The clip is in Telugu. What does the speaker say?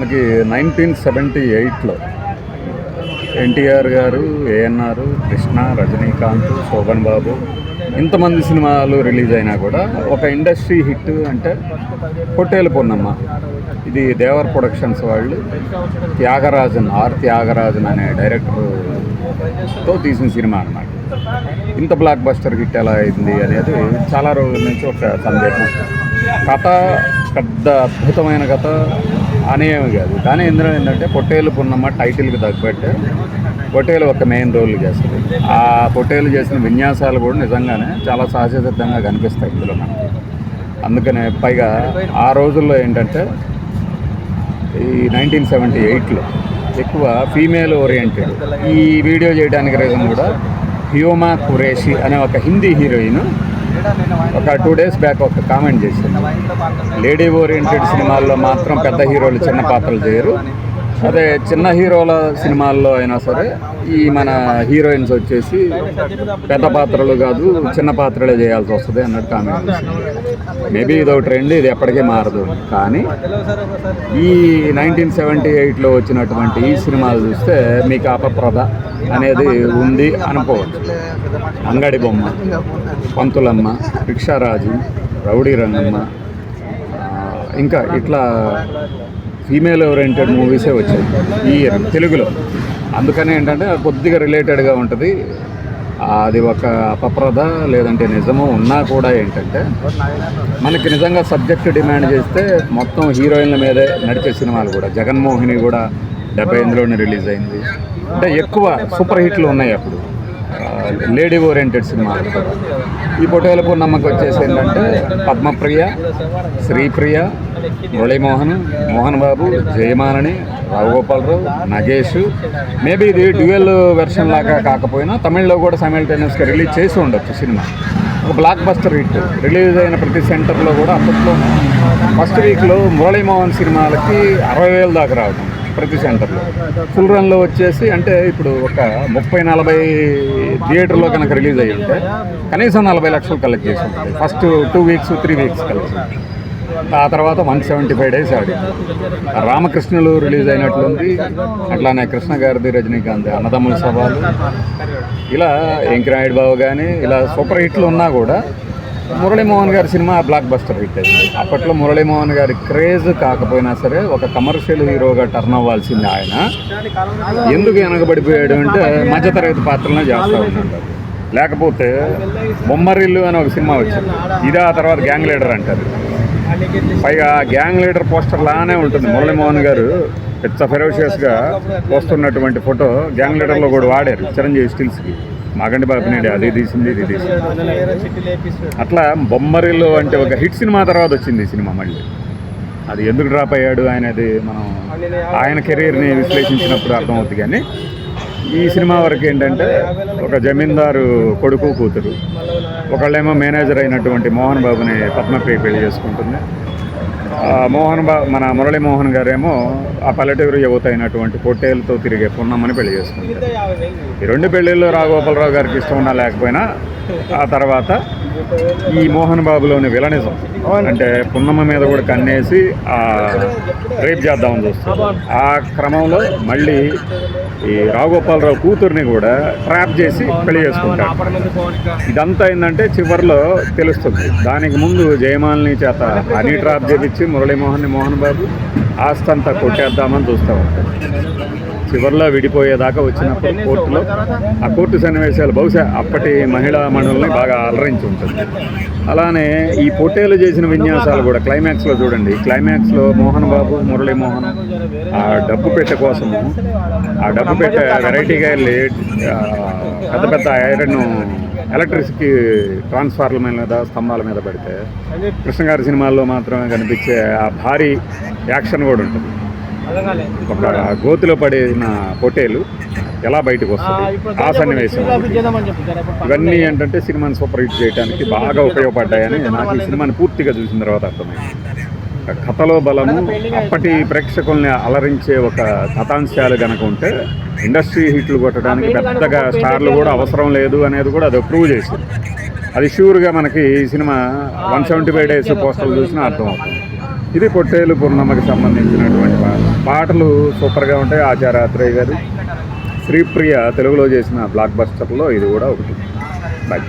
మనకి నైన్టీన్ సెవెంటీ ఎయిట్లో ఎన్టీఆర్ గారు ఏఎన్ఆర్ కృష్ణ రజనీకాంత్ శోభన్ బాబు ఇంతమంది సినిమాలు రిలీజ్ అయినా కూడా ఒక ఇండస్ట్రీ హిట్ అంటే పొట్టేలు పొన్నమ్మ. ఇది దేవర్ ప్రొడక్షన్స్ వాళ్ళు. త్యాగరాజన్ ఆర్ త్యాగరాజన్ అనే డైరెక్టర్తో తీసిన సినిమా అన్నమాట. ఇంత బ్లాక్ బస్టర్ హిట్ ఎలా అయింది అనేది చాలా రోజుల నుంచి ఒక సందేహం. కథ పెద్ద అద్భుతమైన కథ. అనేవి కాదు. కానీ ఇందులో ఏంటంటే పొట్టేలు పున్నమ్మ టైటిల్కి తగ్గట్టే పొట్టేలు ఒక మెయిన్ రోల్ చేస్తుంది. ఆ పొట్టేలు చేసిన విన్యాసాలు కూడా నిజంగానే చాలా సహజసిద్ధంగా కనిపిస్తాయి ఇందులో మనకి. అందుకనే పైగా ఆ రోజుల్లో ఏంటంటే ఈ నైన్టీన్ సెవెంటీ ఎయిట్లో ఎక్కువ ఫీమేల్ ఓరియంటెడ్ ఈ వీడియో చేయడానికి రీజన్ కూడా హ్యూమా ఖురేషి అనే ఒక హిందీ హీరోయిన్ ఒక టూ డేస్ బ్యాక్ ఒక కామెంట్ చేసింది. లేడీ ఓరియంటెడ్ సినిమాల్లో మాత్రం పెద్ద హీరోలు చిన్న పాత్రలు చేయరు. అదే చిన్న హీరోల సినిమాల్లో అయినా సరే ఈ మన హీరోయిన్స్ వచ్చేసి పెద్ద పాత్రలు కాదు చిన్న పాత్రలే చేయాల్సి వస్తుంది అన్నట్టు కామెంట్ మేబీ ఇది ఒక ట్రెండ్ ఇది ఎప్పటికీ మారదు. కానీ ఈ నైన్టీన్ సెవెంటీ ఎయిట్లో వచ్చినటువంటి ఈ సినిమాలు చూస్తే మీకు అపప్రద అనేది ఉంది అనుకోవచ్చు. అంగడి బొమ్మ పంతులమ్మ రిక్షారాజు రౌడీ రంగమ్మ ఇంకా ఇట్లా ఫీమేల్ ఓరియంటెడ్ మూవీసే వచ్చాయి ఈ ఇయర్ తెలుగులో. అందుకనే ఏంటంటే కొద్దిగా రిలేటెడ్గా ఉంటుంది. అది ఒక అపప్రద లేదంటే నిజము ఉన్నా కూడా ఏంటంటే మనకి నిజంగా సబ్జెక్ట్ డిమాండ్ చేస్తే మొత్తం హీరోయిన్ల మీదే నడిచే సినిమాలు కూడా. జగన్మోహిని కూడా డెబ్బై ఎనిమిదిలోనే రిలీజ్ అయింది. అంటే ఎక్కువ సూపర్ హిట్లు ఉన్నాయి అప్పుడు. లేడీ ఓరియంటెడ్ సినిమాలు ఈ పొటేలకు నమ్మకం వచ్చేసి ఏంటంటే పద్మప్రియ శ్రీప్రియ మురళీమోహన్ మోహన్ బాబు జయమాలని రావుగోపాలరావు నగేష్. మేబీ ఇది డ్యూయల్ వెర్షన్ లాగా కాకపోయినా తమిళ్ళో కూడా సైమల్టేనియస్గా రిలీజ్ చేసి ఉండొచ్చు సినిమా. ఒక బ్లాక్ బస్టర్ హిట్. రిలీజ్ అయిన ప్రతి సెంటర్లో కూడా అప్పట్లో ఫస్ట్ వీక్లో మురళీమోహన్ సినిమాలకి అరవై వేలు దాకా రావడం ప్రతి సెంటర్లో. ఫుల్ రన్లో వచ్చేసి అంటే ఇప్పుడు ఒక ముప్పై నలభై థియేటర్లో కనుక రిలీజ్ అయ్యి ఉంటే కనీసం నలభై లక్షలు కలెక్ట్ చేసి ఉంటుంది. First two weeks three weeks collect ఆ తర్వాత వన్ సెవెంటీ ఫైవ్ డేస్ ఆడి రామకృష్ణులు రిలీజ్ అయినట్లుంది అట్లానే కృష్ణ గారిది రజనీకాంత్ అన్నదమ్ముల సభలు ఇలా ఎంకిరాయుడు బాబు కానీ ఇలా సూపర్ హిట్లు ఉన్నా కూడా మురళీమోహన్ గారి సినిమా బ్లాక్ బస్టర్ హిట్ అయింది. అప్పట్లో మురళీమోహన్ గారి క్రేజ్ కాకపోయినా సరే ఒక కమర్షియల్ హీరోగా టర్న్ అవ్వాల్సింది ఆయన. ఎందుకు వెనకబడిపోయాడు అంటే మధ్యతరగతి పాత్రలను చేస్తూ ఉంటాడు లేకపోతే బొమ్మరిల్లు అని ఒక సినిమా వచ్చింది. ఇదే ఆ తర్వాత గ్యాంగ్ లీడర్ అంటారు. పైగా గ్యాంగ్ లీడర్ పోస్టర్ లానే ఉంటుంది. మురళీమోహన్ గారు పెద్ద ఫెరోషియస్గా వస్తున్నటువంటి ఫోటో గ్యాంగ్ లీడర్లో కూడా వాడారు. చిరంజీవి స్టిల్స్కి మాగంటి బాబినేడి అది తీసింది ఇది తీసింది. అట్లా బొమ్మరిల్లు అంటే ఒక హిట్ సినిమా తర్వాత వచ్చింది సినిమా మళ్ళీ. అది ఎందుకు డ్రాప్ అయ్యాడు ఆయనది మనం ఆయన కెరీర్ని విశ్లేషించినప్పుడు అర్థమవుతుంది కానీ ఈ సినిమా వరకు ఏంటంటే ఒక జమీందారు కొడుకు కూతురు. ఒకళ్ళేమో మేనేజర్ అయినటువంటి మోహన్ బాబుని పద్మప్రియ పెళ్ళి చేసుకుంటుంది. మోహన్ బా మన మురళీమోహన్ గారేమో ఆ పల్లెటూరు యువత అయినటువంటి పొట్టేలతో తిరిగే పొన్నమ్మని పెళ్ళి చేసుకుంటారు. ఈ రెండు పెళ్ళిళ్ళు రాఘగోపాలరావు గారికి ఇష్టం ఉన్నా లేకపోయినా ఆ తర్వాత ఈ మోహన్ బాబులోని విలనిజం. అంటే పున్నమ్మ మీద కూడా కన్నేసి ఆ రేప్ చేద్దామని చూస్తారు. ఆ క్రమంలో మళ్ళీ ఈ రాఘగోపాలరావు కూతుర్ని కూడా ట్రాప్ చేసి పెళ్ళి చేసుకుంటారు ఇదంతా ఏంటంటే చివరిలో తెలుస్తుంది. దానికి ముందు జయమాలిని చేత హనీ ట్రాప్ చేపించి మురళీమోహన్ని మోహన్ బాబు ఆస్తంతా కొట్టేద్దామని చూస్తూ ఉంటారు. చివరిలో విడిపోయేదాకా వచ్చినప్పుడు కోర్టులో ఆ కోర్టు సన్నివేశాలు బహుశా అప్పటి మహిళా మండలిని బాగా అలరించి ఉంటుంది. అలానే ఈ పొట్టేలు చేసిన విన్యాసాలు కూడా క్లైమాక్స్లో చూడండి. క్లైమాక్స్లో మోహన్ బాబు మురళీమోహన్ ఆ డబ్బు పెట్టె కోసము ఆ డబ్బు పెట్టె వెరైటీగా వెళ్ళి ఆ, పెద్ద పెద్ద ఐరన్ ఎలక్ట్రిసిటీ ట్రాన్స్ఫార్మర్ మీద స్తంభాల మీద పెడితే కృష్ణ గారి సినిమాల్లో మాత్రమే కనిపించే ఆ భారీ యాక్షన్ కూడా ఉంటుంది. ఒక గోతిలో పడిన పొట్టేలు ఎలా బయటకు వస్తుంది? ఆ సన్నివేశం ఇవన్నీ ఏంటంటే సినిమాని సూపర్ హిట్ చేయడానికి బాగా ఉపయోగపడ్డాయని నాకు ఈ సినిమాని పూర్తిగా చూసిన తర్వాత అర్థమైంది. కథలో బలము అప్పటి ప్రేక్షకుల్ని అలరించే ఒక కథాంశాలు కనుక ఉంటే ఇండస్ట్రీ హిట్లు కొట్టడానికి పెద్దగా స్టార్లు కూడా అవసరం లేదు అనేది కూడా అది ప్రూవ్ చేసింది. అది షూర్గా మనకి ఈ cinema one seventy five days పోస్టర్లు చూసినా అర్థమవుతుంది. ఇది పొట్టేలు పూర్ణమ్మకి సంబంధించినటువంటి పాట పాటలు సూపర్గా ఉంటాయి. ఆచార్య గారు శ్రీప్రియ తెలుగులో చేసిన బ్లాక్ బస్టర్లో ఇది కూడా ఒకటి. బాయ్